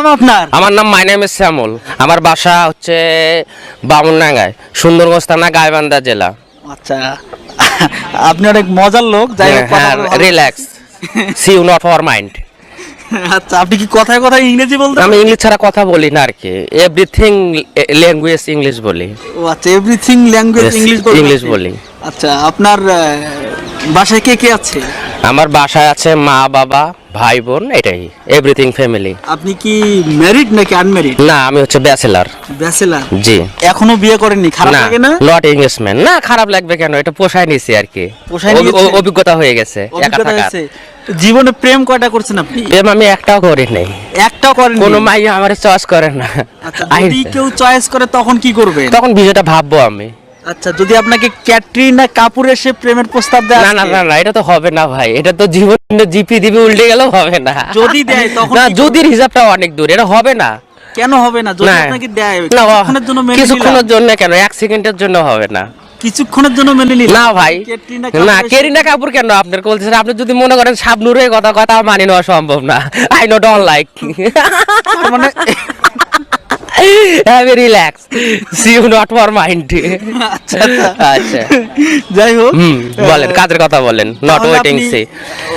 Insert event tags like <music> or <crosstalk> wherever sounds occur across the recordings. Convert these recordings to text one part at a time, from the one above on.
নাম আপনার? আমার নাম মাই নেম শ্যামল। আমার বাসা হচ্ছে বামুনডাঙ্গায় সুন্দরগঞ্জ থানা গাইবান্ধা জেলা। আচ্ছা। আপনি অনেক মজার লোক যাই হোক কথা হ্যাঁ ভালো relax see you not for mind আচ্ছা আপনি কি কথায় কথায় ইংরেজি বলতে আমি ইংলিশ ছাড়া কথা বলি না আর কি। এভরিথিং ল্যাঙ্গুয়েজ ইংলিশ বলি। ও আচ্ছা everything language Yes, English English বলি। আচ্ছা আপনার আহ, বাসায় কে কে আছে? আমার বাসায় আছে মা বাবা ভাই বোন এটাই এভরিথিং ফ্যামিলি আপনি কি ম্যারিড নাকি আনম্যারিড না আমি হচ্ছে ব্যাচেলার ব্যাচেলার জি। এখনও বিয়ে করেননি খারাপ লাগে না? নট ইংলিশম্যান না খারাপ লাগবে কেন? এটা পোষায় নিছি আর কি। পোষায় অভি- অভিজ্ঞতা হয়ে গেছে একা থাকার। জীবনে প্রেম কয়টা করছেন আপনি? প্রেম আমি একটাও করি নাই। একটাও করেন কোনো মাই আমার চয়েস করে না। আচ্ছা যদি কেউ চয়েস করে তখন কি করবে? তখন বিষয়টা ভাববো আমি। আচ্ছা যদি আপনাকে ক্যাটরিনা কাপুর এসে প্রেমের প্রস্তাব দেয় না না না না এটা তো হবে না ভাই। এটা তো জীবন জিপি দিবি উল্টে গেলেও হবে না। যদি দেয় তখন না কি যদি হিসাবটা অনেক দূর এটা হবে না। কেন হবে না? যদি আপনাকে দেয় না, কিছুক্ষণের জন্য মেনে কিছুক্ষণের জন্য কেন? এক সেকেন্ডের জন্য হবে না। কিছুক্ষণের জন্য মেনে নিলাম। না ভাই। না কেরিনা কাপুর কেন? আপনার বলতেছেন আপনি যদি মনে করেন সাবনুরের কথা কথা মানি নেওয়া সম্ভব না। আই নো ডোন্ট লাইক মানে heavy relax see you not for mind আচ্ছা। যাই হোক বলেন কাজের কথা বলেন? নট ওয়েটিং সি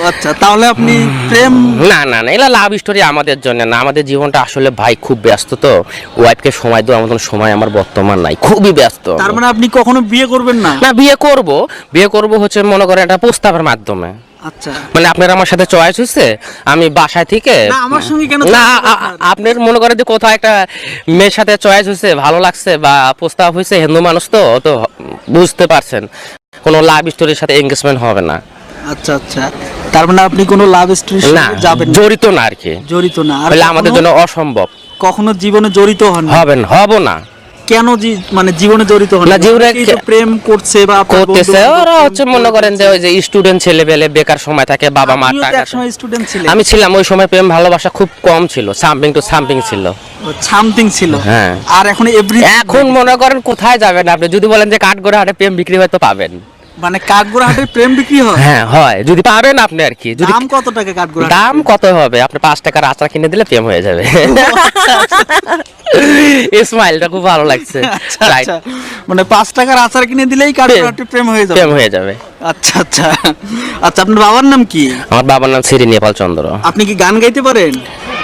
আচ্ছা তাহলে আপনি প্রেম না না না এগুলো লাভ স্টোরি আমাদের জন্য না। আমাদের জীবনটা আসলে ভাই খুব ব্যস্ত তো। ওয়াইফকে সময় দেওয়ার মতন সময় আমার বর্তমান নাই। খুবই ব্যস্ত। তার মানে আপনি কখনো বিয়ে করবেন না? না বিয়ে করব। বিয়ে করব হচ্ছে মনে করেন একটা প্রস্তাবের মাধ্যমে। আচ্ছা। মানে আপনার আমার সাথে চয়েস হচ্ছে আমি থেকে না, আমার সঙ্গে কেন আপনার? মনে করেন যে কোথাও একটা মেয়ের সাথে চয়েস হচ্ছে ভালো লাগছে বা প্রস্তাব হয়েছে হিন্দু মানুষ তো তো বুঝতে পারছেন। কোনো লাভ স্টোরির সাথে এঙ্গেজমেন্ট হবে না। আচ্ছা আচ্ছা। তার মানে আপনি কোনো লাভ স্টোরি না যাবেন জড়িত না আর কি। জড়িত না। আর আমাদের জন্য অসম্ভব। কখনো জীবনে জড়িত হন হবেন হব না। কেন মানে জীবনে জড়িত হন? জীবনে প্রেম করছে বা করতেছে ওরা হচ্ছে মনে করেন যে ওই যে স্টুডেন্ট ছেলে পেলে বেকার সময় থাকে বাবা মা টাকা স্টুডেন্ট ছিলেন। আমি ছিলাম ওই সময় প্রেম ভালোবাসা খুব কম ছিল সামথিং টু সামথিং ছিল। সামথিং ছিল। হ্যাঁ। আর এখন এভরি এখন মনে করেন কোথায় যাবেন আপনি? যদি বলেন যে কাঠগোড়া হাটে প্রেম বিক্রি হয়তো পাবেন। মানে কাঠগোড়া প্রেম বিক্রি হয়? হ্যাঁ হয়। যদি পাবেন আপনি আর কি। যদি দাম কত টাকা কাঠগোড়া দাম কত হবে? আপনি পাঁচ টাকার আচার কিনে দিলে প্রেম হয়ে যাবে। <laughs> স্মাইলটা খুব ভালো লাগছে। আচ্ছা, আচ্ছা। মানে পাঁচ টাকার আচার কিনে দিলেই কাঠগোড়া প্রেম হয়ে যাবে। প্রেম হয়ে যাবে। আচ্ছা আচ্ছা। আচ্ছা আপনার বাবার নাম কি? আমার বাবার নাম শ্রী নেপাল চন্দ্র। আপনি কি গান গাইতে পারেন?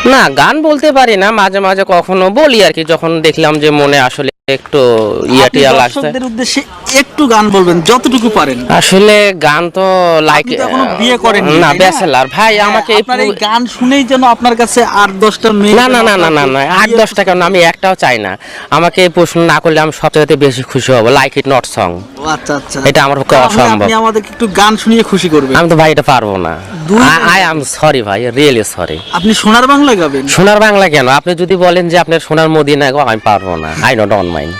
না গান বলতে পারি না। মাঝে মাঝে কখনো বলি আর কি। যখন দেখলাম যে মনে আসলে একটু ইয়া আপনি টিয়া লাগছে উদ্দেশ্যে একটু গান বলবেন যতটুকু পারেন। আসলে গান তো লাইক এখনও বিয়ে করেননি, না ব্যাচেলার। ভাই আমাকে আপনার এই গান শুনেই যেন আপনার কাছে আট দশটা মেয়ে না না না না না না আট দশ টাকা না আমি একটাও চাই না। আমাকে প্রশ্ন না করলে আমি সবচেয়ে বেশি খুশি হব। লাইক ইট নট সং আচ্ছা আচ্ছা। এটা আমার পক্ষে অসম্ভব। আপনি আমাদেরকে একটু গান শুনিয়ে খুশি করবেন। আমি তো ভাই এটা পারব না। আই এম সরি ভাই রিয়েলি সরি আপনি সোনার বাংলা গাবেন? সোনার বাংলা কেন? আপনি যদি বলেন যে আপনার সোনার মদিনা গো আমি পারব না। আই নো ডোন্ট মাইন্ড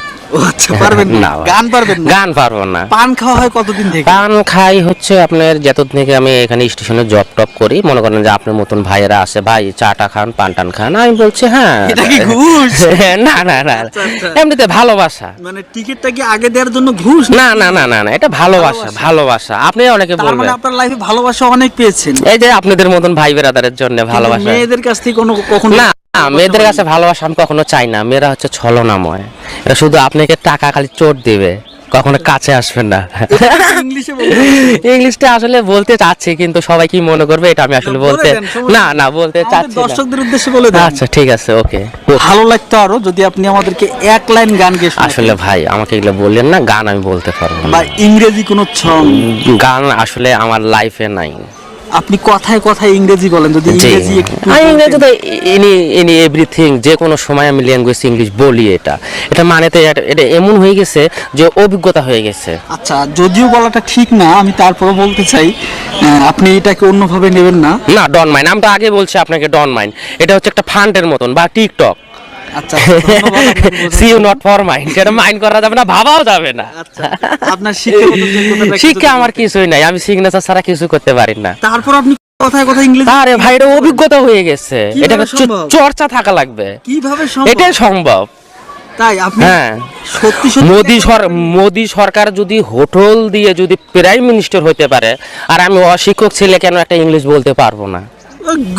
আচ্ছা পারবেন না। না গান পারবেন গান পারব না। পান খাওয়া হয় কতদিন থেকে? পান খাই হচ্ছে আপনার যত থেকে আমি এখানে স্টেশনে জব টপ করি মনে করেন যে আপনার মতন ভাইয়েরা আসে ভাই চাটা খান পান টান খান আমি বলছি হ্যাঁ। এটা কি ঘুষ? <laughs> না না না। আচ্ছা, আচ্ছা। এমনিতে ভালোবাসা। মানে টিকিটটা কি আগে দেওয়ার জন্য ঘুষ? না না না না না এটা ভালোবাসা ভালোবাসা। আপনি অনেকে বলবেন মানে আপনার লাইফে ভালোবাসা অনেক পেয়েছেন। এই যে আপনাদের মতন ভাই বেরাদারের জন্য ভালোবাসা। মেয়েদের কাছ থেকে কোনো কখনো না, মেয়েদের কাছে ভালোবাসা আমি কখনো চাই না। মেয়েরা হচ্ছে ছলনাময়। এটা শুধু আপনাকে টাকা খালি চোট দিবে। কখনো কাছে আসবেন না। <laughs> ইংলিশটা আসলে বলতে চাচ্ছি কিন্তু সবাই কি মনে করবে এটা আমি আসলে বলতে না না বলতে চাচ্ছি দর্শকদের উদ্দেশ্যে বলে দেন। আচ্ছা ঠিক আছে ওকে। ভালো লাগতো আরও যদি আপনি আমাদেরকে এক লাইন গান গেয়ে। আসলে ভাই আমাকে এগুলো বললেন না গান আমি বলতে পারব না। বা ইংরেজি কোনো গান আসলে আমার লাইফে নাই। আপনি কথায় কথায় ইংরেজি বলেন যদি ইংরেজি আমি ইংরেজি তো এনি এনি এভরিথিং যে কোনো সময় আমি ল্যাঙ্গুয়েজ ইংলিশ বলি এটা। এটা মানে তো এটা- এটা এমন হয়ে গেছে যে অভিজ্ঞতা হয়ে গেছে। আচ্ছা যদিও বলাটা ঠিক না আমি তারপরে বলতে চাই আপনি এটাকে অন্যভাবে নেবেন না। না ডন মাইন আমি তো আগে বলছি আপনাকে ডন মাইন। এটা হচ্ছে একটা ফান্ডের মতন বা টিকটক। আচ্ছা ধন্যবাদ আপনাকে বোঝার সি ইউ জন্য। নট ফর মাইন্ড সেটা মাইন্ড করা যাবে না? ভাবাও যাবে না। আচ্ছা আপনার শিক্ষাগত শিক্ষা আমার কিছুই নাই। আমি সিগনেচার ছাড়া কিছু করতে পারি না। তারপর আপনি কথায় কথায় ইংরেজি আরে ভাই এটা অভিজ্ঞতা হয়ে গেছে। এটা চর্চা থাকা লাগবে। কীভাবে সম্ভব? এটাই সম্ভব। তাই আপনি হ্যাঁ। সত্যি সত্যি মোদি মোদি সরকার যদি হোটেল দিয়ে যদি প্রাইম মিনিস্টার হতে পারে আর আমি অশিক্ষক ছেলে কেন একটা ইংলিশ বলতে পারব না?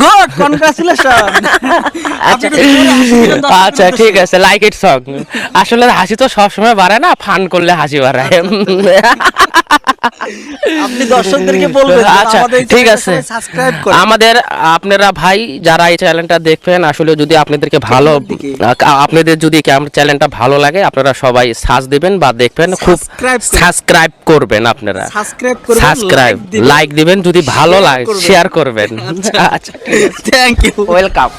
গুড কনগ্রাচুলেশন <laughs> আচ্ছা আচ্ছা ঠিক আছে লাইক ইট সং আসলে হাসি তো সবসময় বাড়ায় না ফান করলে হাসি বাড়ায়। <laughs> আপনি দর্শকদেরকে বলবেন আচ্ছা ঠিক আছে। আমাদের আপনারা ভাই যারা এই চ্যানেলটা দেখবেন আসলে যদি আপনাদেরকে ভালো আপনাদের যদি চ্যানেলটা ভালো লাগে আপনারা সবাই সার্চ দিবেন বা দেখবেন খুব সাবস্ক্রাইব করবেন। আপনারা। সাবস্ক্রাইব করবেন সাবস্ক্রাইব লাইক দিবেন। যদি ভালো লাগে শেয়ার করবেন। আচ্ছা থ্যাংক ইউ ওয়েলকাম